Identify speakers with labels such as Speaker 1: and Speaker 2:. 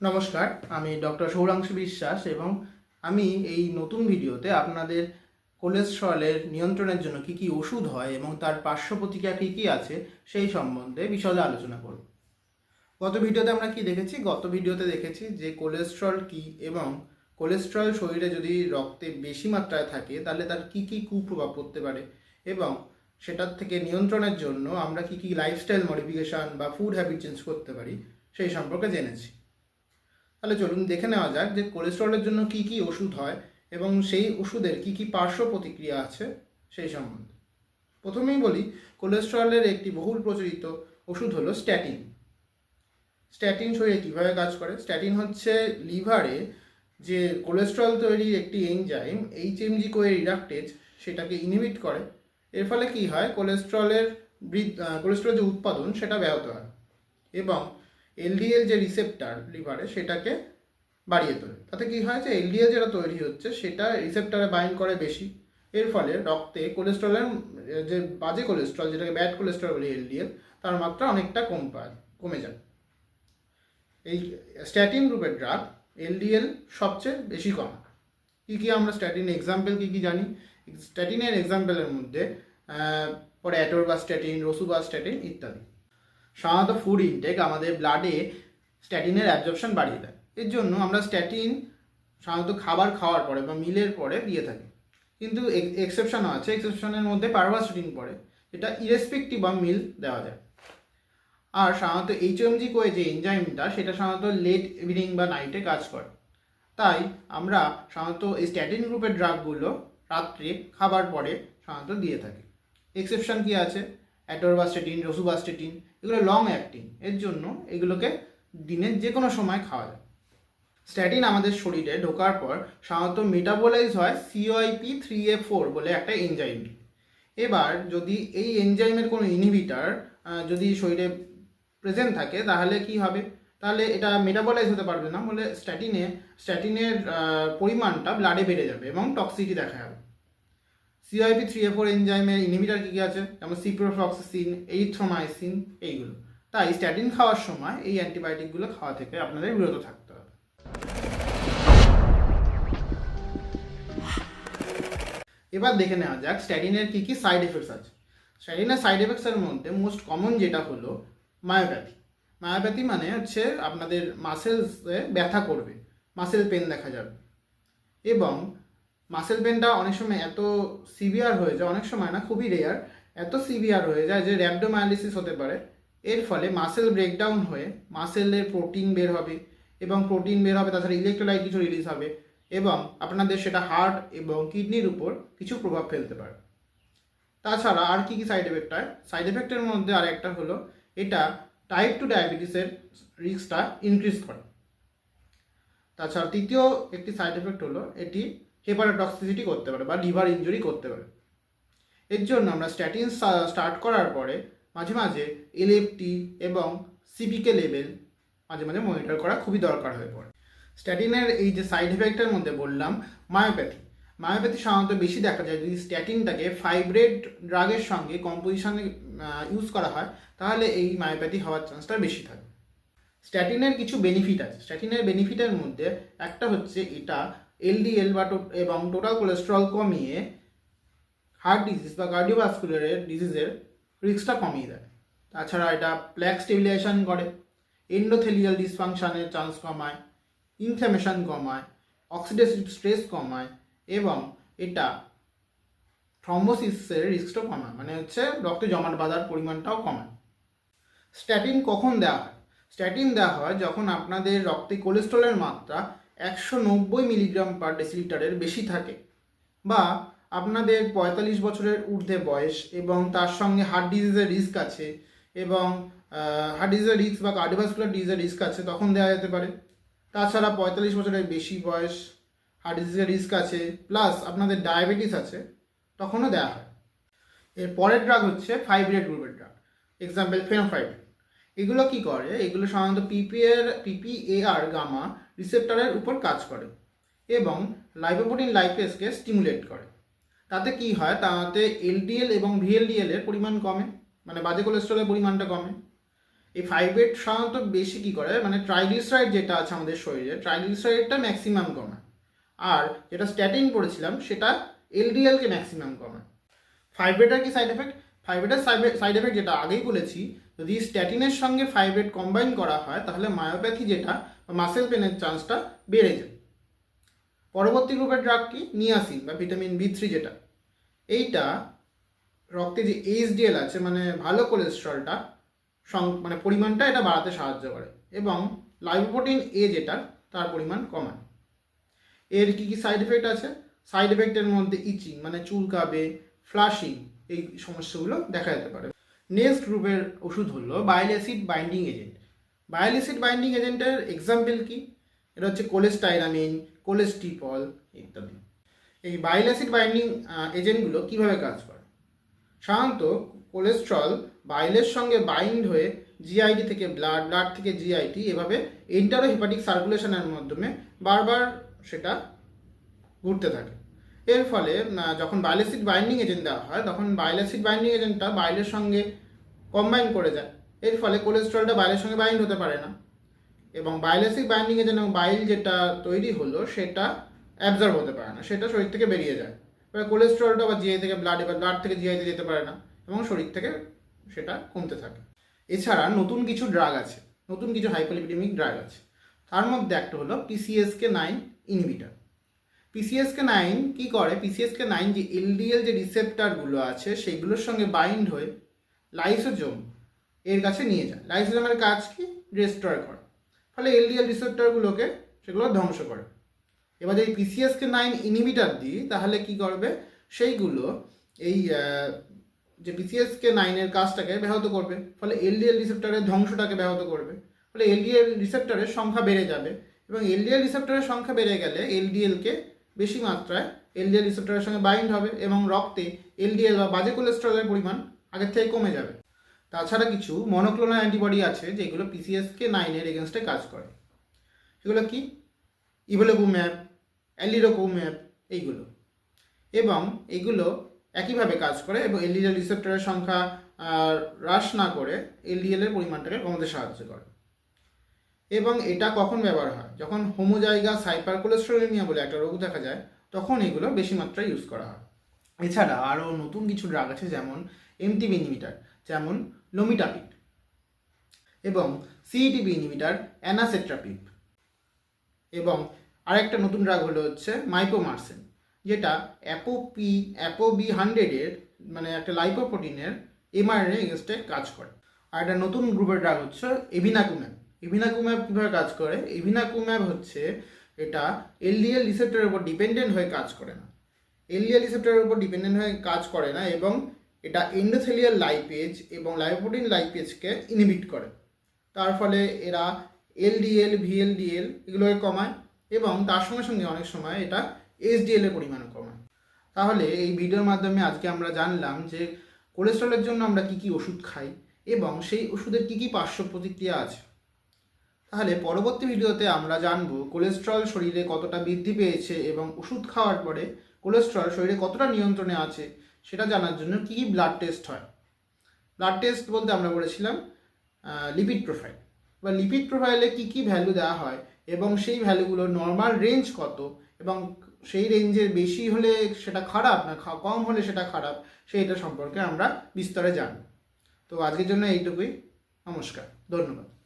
Speaker 1: নমস্কার, আমি ডক্টর সৌরাংশু বিশ্বাস এবং আমি এই নতুন ভিডিওতে আপনাদের কোলেস্ট্রলের নিয়ন্ত্রণের জন্য কি কি ওষুধ হয় এবং তার পার্শ্ব প্রতিক্রিয়া কী কী আছে সেই সম্বন্ধে বিশদে আলোচনা করব। গত ভিডিওতে আমরা কি দেখেছি? গত ভিডিওতে দেখেছি যে কোলেস্ট্রল কি এবং কোলেস্ট্রল শরীরে যদি রক্তে বেশি মাত্রায় থাকে, তাহলে তার কি কি কুপ্রভাব পড়তে পারে এবং সেটার থেকে নিয়ন্ত্রণের জন্য আমরা কি কি লাইফস্টাইল মডিফিকেশান বা ফুড হ্যাবিট চেঞ্জ করতে পারি সেই সম্পর্কে জেনেছি। তাহলে চলুন দেখে নেওয়া যাক যে কোলেস্ট্রলের জন্য কি কি ওষুধ হয় এবং সেই ওষুধের কি কি পার্শ্ব প্রতিক্রিয়া আছে সেই সম্বন্ধে। প্রথমেই বলি কোলেস্ট্রলের একটি বহুল প্রচলিত ওষুধ হলো স্ট্যাটিন স্ট্যাটিন শরীরে কীভাবে কাজ করে? স্ট্যাটিন হচ্ছে লিভারে যে কোলেস্ট্রল তৈরির একটি এনজাইম এইচএমজি কোয়ে রিডাক্টেজ সেটাকে ইনহিবিট করে। এর ফলে কি হয়? কোলেস্ট্রলের বৃদ্ধ কোলেস্ট্রলের যে উৎপাদন, সেটা ব্যাহত হয়। এবং এলডিএল যে রিসেপ্টার লিভারে সেটাকে বাড়িয়ে তোলে। তাতে কি হয় যে এলডিএল যেটা তৈরি হচ্ছে সেটা রিসেপ্টারে বাইন্ড করে বেশি। এর ফলে রক্তে কোলেস্ট্রলের যে বাজে কোলেস্ট্রল যেটাকে ব্যাড কোলেস্ট্রল বলি এলডিএল, তার মাত্রা অনেকটা কম পায়, কমে যায়। এই স্ট্যাটিন গ্রুপের ড্রাগ এলডিএল সবচেয়ে বেশি কম। কী কী আমরা স্ট্যাটিন এক্সাম্পল কী কী জানি? স্ট্যাটিনের এক্সাম্পলের মধ্যে পরে অ্যাটোরবাস্ট্যাটিন রসুবাস্ট্যাটিন ইত্যাদি। সাধারণত ফুড ইনটেক আমাদের ব্লাডে স্ট্যাটিনের অ্যাবজর্পশন বাড়িয়ে দেয়। এর জন্য আমরা স্ট্যাটিন সাধারণত খাবার খাওয়ার পরে বা মিলের পরে দিয়ে থাকি। কিন্তু এক্সেপশনও আছে এক্সেপশনের মধ্যে পারভাস্টিন পড়ে, যেটা ইরেসপেক্টিভ বা মিল দেওয়া যায়। আর সাধারণত এইচএমজি করে যে এনজাইমটা সেটা সাধারণত লেট ইভিনিং বা নাইটে কাজ করে। তাই আমরা সাধারণত এই স্ট্যাটিন গ্রুপের ড্রাগগুলো রাত্রে খাবার পরে সাধারণত দিয়ে থাকি। এক্সেপশন কি আছে? অ্যাটোরবাস্টেটিন রসুবাস্টেটিন এগুলো লং অ্যাক্টিং এর জন্য এগুলোকে দিনের যে কোনো সময় খাওয়া যায়। স্ট্যাটিন আমাদের শরীরে ঢোকার পর সাধারণত মেটাবোলাইজ হয় সিওআইপি থ্রি এ ফোর বলে একটা এনজাইম এবার যদি এই এনজাইমের কোনো ইনহিবিটার যদি শরীরে প্রেজেন্ট থাকে, তাহলে কি হবে? তাহলে এটা মেটাবোলাইজ হতে পারবে না, বলে স্ট্যাটিনে স্ট্যাটিনের পরিমাণটা ব্লাডে বেড়ে যাবে এবং টক্সিটি দেখা যাবে। সিআইপি থ্রি এ ফোর এনজাইমের ইনহিবিটার কী কী আছে? যেমন সিপ্রোফ্লক্সিসিন এইথ্রোমাইসিন এইগুলো। তাই স্ট্যাটিন খাওয়ার সময় এই অ্যান্টিবায়োটিকগুলো খাওয়া থেকে আপনাদের বিরত থাকতে হবে। এবার দেখে নেওয়া যাক স্ট্যাটিনের কী কী সাইড এফেক্টস আছে। স্ট্যাটিনের সাইড এফেক্টসের মধ্যে মোস্ট কমন যেটা হলো মায়োপ্যাথি মায়োপ্যাথি মানে হচ্ছে আপনাদের মাসেলসে ব্যথা করবে। মাসেল পেন দেখা যাবে। এবং মাসেল পেনটা অনেক সময় এত সিভিয়ার হয়ে যায়, অনেক সময় না, খুবই রেয়ার এত সিভিয়ার হয়ে যায় যে র্যাপডোমায়ালিসিস হতে পারে। এর ফলে মাসেল ব্রেকডাউন হয়ে মাসেলের প্রোটিন বের হবে এবং প্রোটিন বের হবে, তাছাড়া ইলেকট্রোলাইট কিছু রিলিজ হবে এবং আপনাদের সেটা হার্ট এবং কিডনির উপর কিছু প্রভাব ফেলতে পারে। তাছাড়া আর কি কি সাইড এফেক্ট হয়? সাইড এফেক্টের মধ্যে আর একটা হলো এটা টাইপ টু ডায়াবেটিসের রিস্কটা ইনক্রিজ করে। তাছাড়া তৃতীয় একটি সাইড এফেক্ট হলো এটি হেপারোটক্সিসিটি করতে পারে বা লিভার ইঞ্জুরি করতে পারে। এর জন্য আমরা স্ট্যাটিন স্টার্ট করার পরে মাঝে মাঝে এলএফটি এবং সিপিকে লেভেল মাঝে মাঝে মনিটর করা খুবই দরকার হয়ে পড়ে। স্ট্যাটিনের এই যে সাইড এফেক্টের মধ্যে বললাম মায়োপ্যাথি মায়োপ্যাথি সাধারণত বেশি দেখা যায়, যদি স্ট্যাটিনটাকে ফাইব্রেড ড্রাগের সঙ্গে কম্পোজিশনে ইউজ করা হয়, তাহলে এই মায়োপ্যাথি হওয়ার চান্সটা বেশি থাকে। স্ট্যাটিনের কিছু বেনিফিট আছে। স্ট্যাটিনের বেনিফিটের মধ্যে একটা হচ্ছে এটা এলডিএল বা এবং টোটাল কোলেস্ট্রল কমিয়ে হার্ট ডিজিজ বা কার্ডিওভাস্কুলারের ডিজিজের রিস্কটা কমিয়ে দেয়। তাছাড়া এটা প্ল্যাক স্টেবিলাইজেশন করে এন্ডোথেলিয়াল ডিসফাংশনের চান্স কমায় ইনফ্ল্যামেশন কমায় অক্সিডেটিভ স্ট্রেস কমায় এবং এটা থ্রম্বোসিসের রিস্কটাও কমায়। মানে হচ্ছে রক্তে জমাট বাঁধার পরিমাণটাও কমায়। স্ট্যাটিন কখন দেওয়া হয়? স্ট্যাটিন দেওয়া হয় যখন আপনাদের রক্তে কোলেস্ট্রলের মাত্রা একশো নব্বই মিলিগ্রাম পার ডেসিলিটারের বেশি থাকে বা আপনাদের পঁয়তাল্লিশ বছরের ঊর্ধ্বে বয়স এবং তার সঙ্গে হার্ট ডিজিজের রিস্ক আছে এবং হার্ট ডিজিজের রিস্ক বা কার্ডিওভাস্কুলার ডিজিজের রিস্ক আছে, তখন দেওয়া যেতে পারে। তাছাড়া পঁয়তাল্লিশ বছরের বেশি বয়স হার্ট ডিজিজের রিস্ক আছে প্লাস আপনাদের ডায়াবেটিস আছে, তখনও দেওয়া হয়। এর পরের ড্রাগ হচ্ছে ফাইব্রেট গ্রুপের ড্রাগ এক্সাম্পল ফেনোফাইব্রেট এগুলো কি করে? এগুলো সাধারণত পিপিএর পিপিএআর গামা রিসেপ্টরের উপর কাজ করে এবং লাইপোপ্রোটিন লাইপেসকে স্টিমুলেট করে। তাতে কি হয়? তাতে এলডিএল এবং ভিএলডিএল এর পরিমাণ কমে মানে বাজে কোলেস্ট্রলের পরিমাণটা কমে। এই ফাইব্রেট সাধারণত বেশি কি করে? মানে ট্রাইগ্লিসারাইড যেটা আছে আমাদের শরীরে ট্রাইগ্লিসারাইডটা ম্যাক্সিমাম কমায় আর যেটা স্ট্যাটিন পড়েছিলাম, সেটা এলডিএলকে ম্যাক্সিমাম কমায় ফাইব্রেটার কি সাইড এফেক্ট ফাইব্রেটার সাইড এফেক্ট যেটা আগেই বলেছি, যদি স্ট্যাটিনের সঙ্গে ফাইব্রেট কম্বাইন করা হয়, তাহলে মায়োপ্যাথি যেটা মাসেল পেনের চান্সটা বেড়ে যায় পরবর্তী গ্রুপের ড্রাগ কি? নিয়াসিন বা ভিটামিন বি থ্রি যেটা। এইটা রক্তে যে এইচডিএল আছে মানে ভালো কোলেস্ট্রলটা মানে পরিমাণটা এটা বাড়াতে সাহায্য করে এবং লাইপোপ্রোটিন এ যেটা, তার পরিমাণ কমায়। এর কি কি সাইড এফেক্ট আছে? সাইড এফেক্টের মধ্যে ইচিং মানে চুলকাবে ফ্লাশিং এই সমস্যাগুলো দেখা যেতে পারে। নেক্সট গ্রুপের ওষুধ হলো bile acid binding agent bile acid binding এজেন্টের এক্সাম্পল কি? এটা হচ্ছে কোলেস্টাইরামিন কোলেস্টিপল ইত্যাদি। এই বাইল অ্যাসিড বাইন্ডিং এজেন্টগুলো কীভাবে কাজ করে? সাধারণত কোলেস্ট্রল বাইলের সঙ্গে বাইন্ড হয়ে জিআইটি থেকে ব্লাড ব্লাড থেকে জিআইটি এভাবে ইন্টারো হেপাটিক সার্কুলেশনের মাধ্যমে বারবার সেটা ঘুরতে থাকে। এর ফলে যখন বাইলেসিড বাইন্ডিং এজেন্ট দেওয়া হয়, তখন বাইলেসিড বাইন্ডিং এজেন্টটা বাইলের সঙ্গে কম্বাইন করে যায়। এর ফলে কোলেস্ট্রলটা বাইলের সঙ্গে বাইন্ড হতে পারে না। এবং বাইলেসিড বাইন্ডিং এজেন্ট এবং বাইল যেটা তৈরি হলো, সেটা অ্যাবজর্ব হতে পারে না। সেটা শরীর থেকে বেরিয়ে যায়। এবার কোলেস্ট্রলটা বা জিআই থেকে ব্লাড এবার ব্লাড থেকে জিআইতে যেতে পারে না এবং শরীর থেকে সেটা কমতে থাকে। এছাড়া নতুন কিছু ড্রাগ আছে। নতুন কিছু হাইপোলিপিডেমিক ড্রাগ আছে। তার মধ্যে একটা হলো PCSK nine inhibitor PCSK nine কি করে? পিসিএসকে নাইন যে এলডিএল যে রিসেপ্টারগুলো আছে সেইগুলোর সঙ্গে বাইন্ড হয়ে লাইসোজোম এর কাছে নিয়ে যায়। লাইসোজোমের কাজ কি? ডিস্ট্রয় করে। ফলে এলডিএল রিসেপ্টারগুলোকে সেগুলো ধ্বংস করে। এবার যদি পিসিএসকে নাইন ইনহিবিটার দিই, তাহলে কি করবে? সেইগুলো এই যে পিসিএসকে নাইনের কাজটাকে ব্যাহত করবে। ফলে এলডিএল রিসেপ্টারের ধ্বংসটাকে ব্যাহত করবে। ফলে এলডিএল রিসেপ্টারের সংখ্যা বেড়ে যাবে। এবং এলডিএল রিসেপ্টারের সংখ্যা বেড়ে গেলে এলডিএলকে বেশি মাত্রায় এলডিএল রিসেপ্টরের সঙ্গে বাইন্ড হবে এবং রক্তে এলডিএল বা বাজে কোলেস্ট্রলের পরিমাণ আগের থেকে কমে যাবে। তাছাড়া কিছু মনোক্লোনাল অ্যান্টিবডি আছে যেগুলো পিসিএসকে নাইনের এগেনস্টে কাজ করে। সেগুলো কি? ইভোলোগুম্যাপ অ্যালিরোকুম্যাপ এইগুলো। এবং এগুলো একইভাবে কাজ করে এবং এলডিএল রিসেপ্টরের সংখ্যা হ্রাস না করে এলডিএল এর পরিমাণটাকে কমাতে সাহায্য করে। এবং এটা কখন ব্যবহার হয়? যখন হোমোজাইগাস হাইপারকোলেস্টেরোলিমিয়া বলে একটা রোগ দেখা যায়, তখন এগুলো বেশি মাত্রায় ইউজ করা হয়। এছাড়া আরও নতুন কিছু ড্রাগ আছে যেমন এমটিবি ইনহিবিটার যেমন লোমিটাপিড এবং সিইটিবি ইনহিবিটার অ্যানাসেট্রাপিড এবং আরেকটা নতুন ড্রাগ হলো হচ্ছে মাইপোমার্সেন যেটা অ্যাপোপি অ্যাপোবি হান্ড্রেডের মানে একটা লাইপোপ্রোটিনের এমআরএনএ এগেনস্টে কাজ করে। আর একটা নতুন গ্রুপের ড্রাগ হচ্ছে এভিনাকুম্যাব এভিনাকুম্যাব কীভাবে কাজ করে? এভিনাকুম্যাব হচ্ছে এটা এলডিএল রিসেপ্টরের উপর ডিপেন্ডেন্ট হয়ে কাজ করে না। এলডিএল রিসেপ্টরের উপর ডিপেন্ডেন্ট হয়ে কাজ করে না এবং এটা এন্ডোথেলিয়াল লাইপেজ এবং লাইপোপ্রোটিন লাইপেজকে ইনহিবিট করে। তার ফলে এরা এলডিএল, ভিএলডিএল এগুলোকে কমায় এবং তার সঙ্গে সঙ্গে অনেক সময় এটা এইচডিএল এর পরিমাণও কমায়। তাহলে এই ভিডিওর মাধ্যমে আজকে আমরা জানলাম যে কোলেস্ট্রলের জন্য আমরা কি কি ওষুধ খাই এবং সেই ওষুধের কি কি পার্শ্ব প্রতিক্রিয়া আছে। তাহলে পরবর্তী ভিডিওতে আমরা জানব কোলেস্ট্রল শরীরে কতটা বৃদ্ধি পেয়েছে এবং ওষুধ খাওয়ার পরে কোলেস্ট্রল শরীরে কতটা নিয়ন্ত্রণে আছে সেটা জানার জন্য কী কী ব্লাড টেস্ট হয়। ব্লাড টেস্ট বলতে আমরা বলেছিলাম লিপিড প্রোফাইল বা লিপিড প্রোফাইলে কী কী ভ্যালু দেওয়া হয় এবং সেই ভ্যালুগুলো নর্মাল রেঞ্জ কত এবং সেই রেঞ্জের বেশি হলে সেটা খারাপ না কম হলে সেটা খারাপ সেইটা সম্পর্কে আমরা বিস্তারে জানব। তো আজকের জন্য এইটুকুই। নমস্কার। ধন্যবাদ।